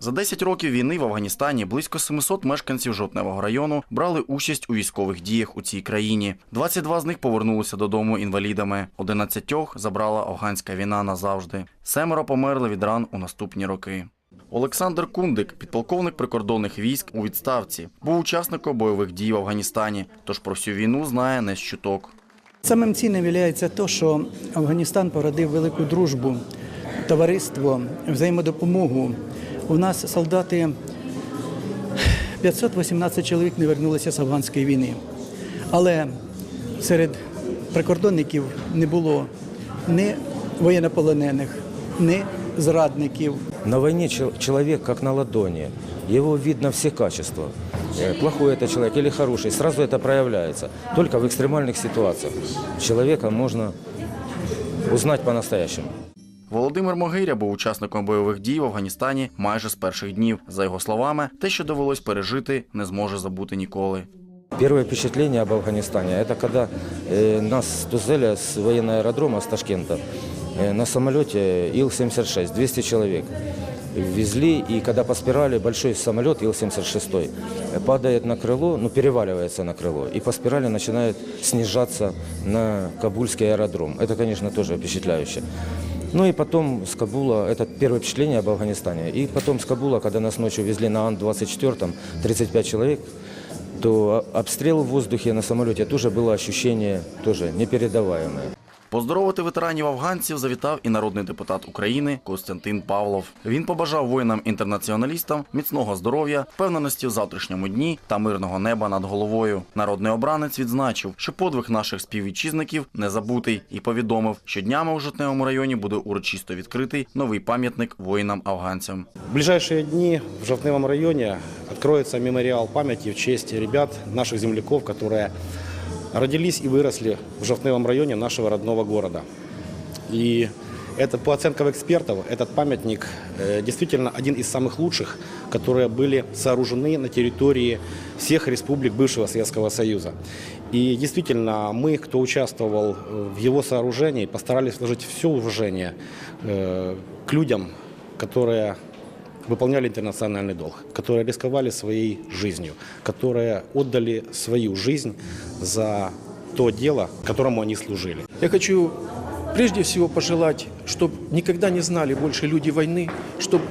За 10 років війни в Афганістані близько 700 мешканців Жовтневого району брали участь у військових діях у цій країні. 22 з них повернулися додому інвалідами. 11 забрала афганська війна назавжди. Семеро померли від ран у наступні роки. Олександр Кундик, підполковник прикордонних військ у відставці, був учасником бойових дій в Афганістані, тож про всю війну знає не з чуток. Самим цінним є те, що Афганістан породив велику дружбу, товариство, взаємодопомогу. У нас солдати 518 чоловік не вернулися з афганської війни. Але серед прикордонників не було ні воєннополонених, ні зрадників. На войне чел- человек как на ладони. Его видно все качества. Э, Плохой это человек или хороший, сразу это проявляется. Только в экстремальных ситуациях. Человека можно узнать по-настоящему. Володимир Могиря був учасником бойових дій в Афганістані майже з перших днів. За його словами, те, що довелось пережити, не зможе забути ніколи. Первое впечатление об Афганистане, это когда э, нас с Тузеля, с военного аэродрома, с Ташкента, э, на самолете Ил-76, 200 человек везли, и когда по спирали большой самолет Ил-76 э, падает на крыло, ну переваливается на крыло, и по спирали начинает снижаться на Кабульский аэродром. Это, конечно, тоже впечатляюще. Ну и потом с Кабула, это первое впечатление об Афганистане. И потом с Кабула, когда нас ночью везли на Ан-24, 35 человек, то обстрел в воздухе на самолете тоже было ощущение тоже непередаваемое. Поздоровити ветеранів афганців завітав і народний депутат України Костянтин Павлов. Він побажав воїнам-інтернаціоналістам міцного здоров'я, впевненості в завтрашньому дні та мирного неба над головою. Народний обранець відзначив, що подвиг наших співвітчизників не забутий, і повідомив, що днями у Житневому районі буде урочисто відкритий новий пам'ятник воїнам-афганцям. В ближайшие дни в Жовтневом районе откроется мемориал памяти в честь ребят, наших земляков, которые родились и выросли в Жовтневом районе нашего родного города. И это, по оценкам экспертов, этот памятник э, действительно один из самых лучших, которые были сооружены на территории всех республик бывшего Советского Союза. И действительно, мы, кто участвовал э, в его сооружении, постарались вложить все уважение э, к людям, которые выполняли интернациональный долг, которые рисковали своей жизнью, которые отдали свою жизнь за то дело, которому они служили. Я хочу прежде всего пожелать, чтобы никогда не знали больше люди войны, чтобы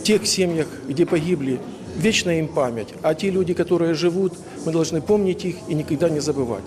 в тех семьях, где погибли, вечная им память. А те люди, которые живут, мы должны помнить их и никогда не забывать.